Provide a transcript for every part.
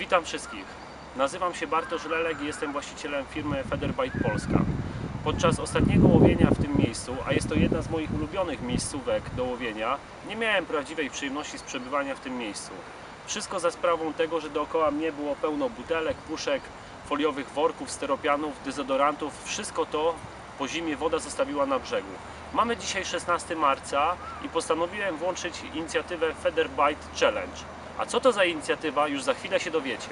Witam wszystkich. Nazywam się Bartosz Lelek i jestem właścicielem firmy Federbite Polska. Podczas ostatniego łowienia w tym miejscu, a jest to jedna z moich ulubionych miejscówek do łowienia, nie miałem prawdziwej przyjemności z przebywania w tym miejscu. Wszystko za sprawą tego, że dookoła mnie było pełno butelek, puszek, foliowych worków, steropianów, dezodorantów. Wszystko to po zimie woda zostawiła na brzegu. Mamy dzisiaj 16 marca i postanowiłem włączyć inicjatywę Federbite Challenge. A co to za inicjatywa, już za chwilę się dowiecie.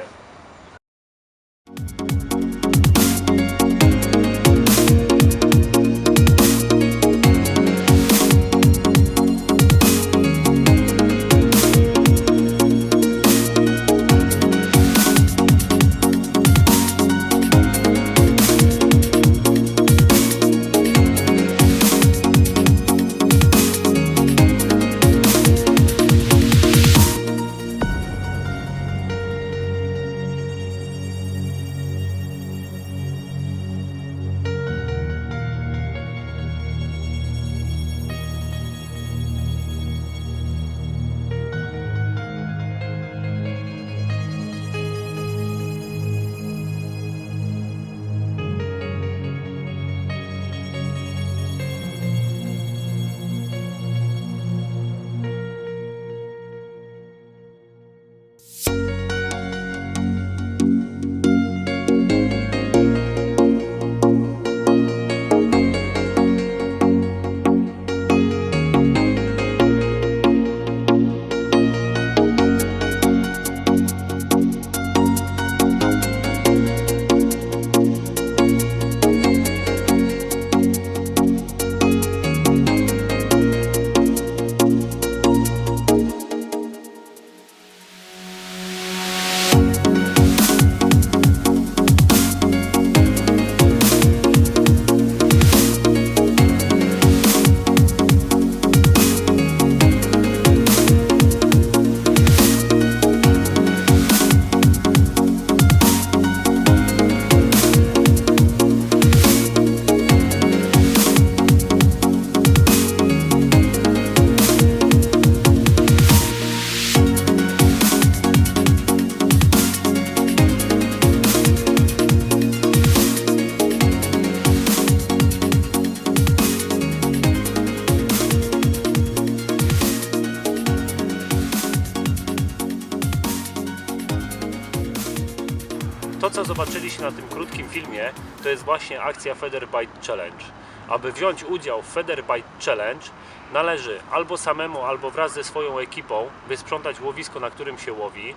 To, co zobaczyliście na tym krótkim filmie, to jest właśnie akcja Federbite Challenge. Aby wziąć udział w Federbite Challenge, należy albo samemu, albo wraz ze swoją ekipą wysprzątać łowisko, na którym się łowi,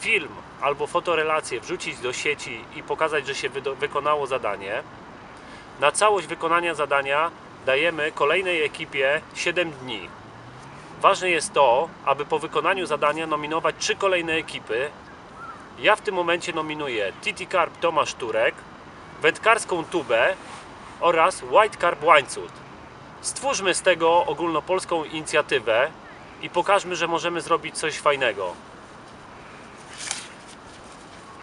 film albo fotorelację wrzucić do sieci i pokazać, że się wykonało zadanie. Na całość wykonania zadania dajemy kolejnej ekipie 7 dni. Ważne jest to, aby po wykonaniu zadania nominować trzy kolejne ekipy, ja w tym momencie nominuję TT Carp Tomasz Turek, wędkarską tubę oraz White Carp Łańcut. Stwórzmy z tego ogólnopolską inicjatywę i pokażmy, że możemy zrobić coś fajnego.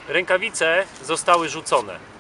Rękawice zostały rzucone.